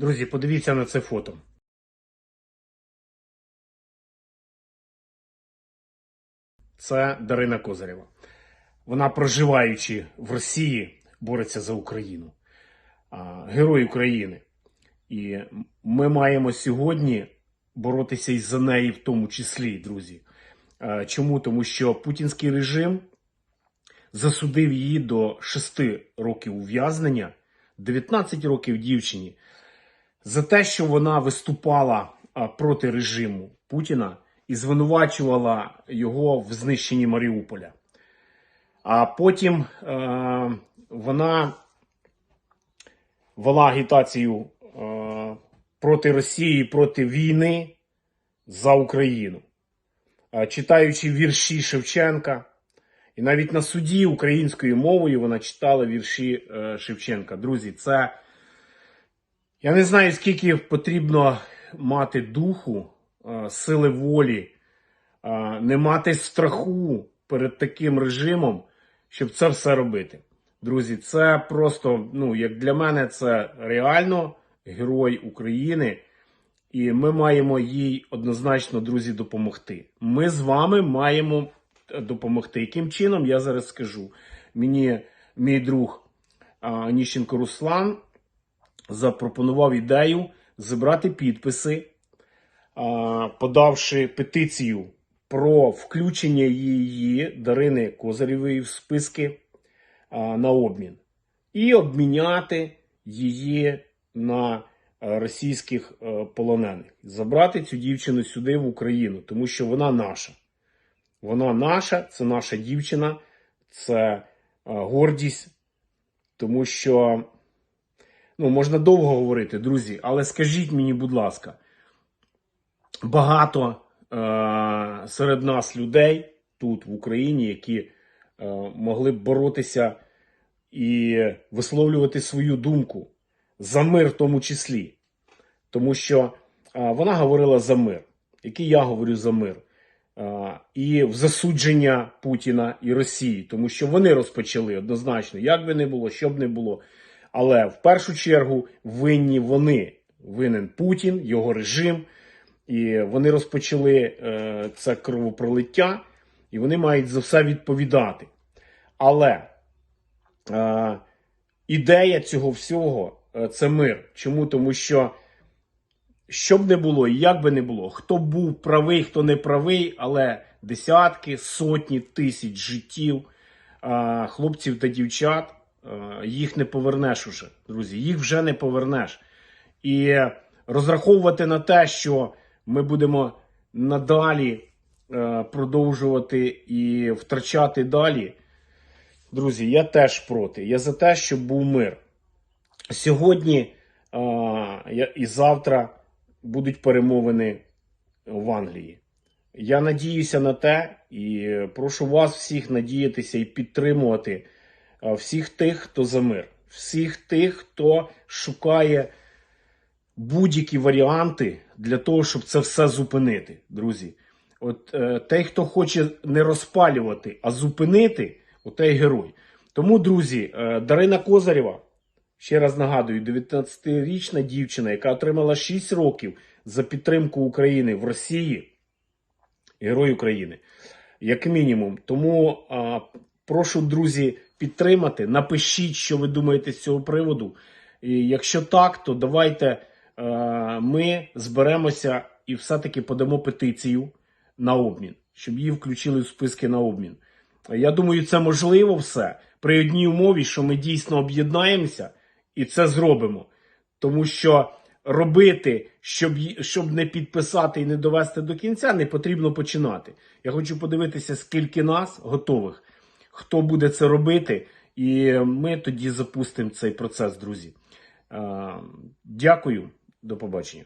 Друзі, подивіться на це фото. Це Дарина Козарєва. Вона, проживаючи в Росії, бореться за Україну. Герой України. І ми маємо сьогодні боротися і за неї в тому числі, друзі. Чому? Тому що путінський режим засудив її до 6 років ув'язнення, 19 років дівчині, за те, що вона виступала проти режиму Путіна і звинувачувала його в знищенні Маріуполя. А потім е, вона вела агітацію е, проти Росії, проти війни за Україну, Е, читаючи вірші Шевченка. І навіть на суді українською мовою вона читала вірші е, Шевченка. Друзі, це я не знаю, скільки потрібно мати духу, сили волі, не мати страху перед таким режимом, щоб це все робити. Друзі, це просто, ну, як для мене, це реально герой України. І ми маємо їй однозначно, друзі, допомогти. Ми з вами маємо е, допомогти. Яким чином я зараз скажу? Мені мій друг а, Аніщенко Руслан запропонував ідею зібрати підписи, подавши петицію про включення її Дарини Козарєвої в списки на обмін і обміняти її на е, російських е, полонених. Забрати цю дівчину сюди в Україну, тому що вона наша. Вона наша, це наша дівчина, це е, гордість, тому що ну, можна довго говорити, друзі, але скажіть мені, будь ласка, багато е- серед нас людей тут, в Україні, які е- могли б боротися і висловлювати свою думку за мир в тому числі. Тому що е, вона говорила за мир, який я говорю за мир. Е, І в засудження Путіна і Росії, тому що вони розпочали однозначно, як би не було, що б не було. Але в першу чергу винні вони. Винен Путін, його режим, і вони розпочали е, це кровопролиття, і вони мають за все відповідати. Але е, ідея цього всього е, це мир. Чому? Тому що що б не було і як би не було, хто був правий, хто не правий, але десятки, сотні тисяч життів е, хлопців та дівчат, їх не повернеш уже, друзі, їх вже не повернеш. І розраховувати на те, що ми будемо надалі е, продовжувати і втрачати далі. Друзі, я теж проти. Я за те, щоб був мир. Сьогодні і завтра будуть перемовини в Англії. Я надіюся на те і прошу вас всіх надіятися і підтримувати всіх тих, хто за мир, всіх тих, хто шукає будь-які варіанти для того, щоб це все зупинити, друзі. От е, той, хто хоче не розпалювати, а зупинити, отей герой. Тому, друзі, е, Дарина Козарєва, ще раз нагадую, 19-річна дівчина, яка отримала 6 років за підтримку України в Росії, герой України, як мінімум. Тому а, прошу, друзі, підтримати. Напишіть, що ви думаєте з цього приводу. І якщо так, то давайте е, ми зберемося і все-таки подамо петицію на обмін, щоб її включили в списки на обмін. Я думаю, це можливо все при одній умові, що ми дійсно об'єднаємося і це зробимо. Тому що робити, щоб, щоб не підписати і не довести до кінця, не потрібно починати. Я хочу подивитися, скільки нас готових, хто буде це робити, і ми тоді запустимо цей процес, друзі. Е, Дякую, до побачення.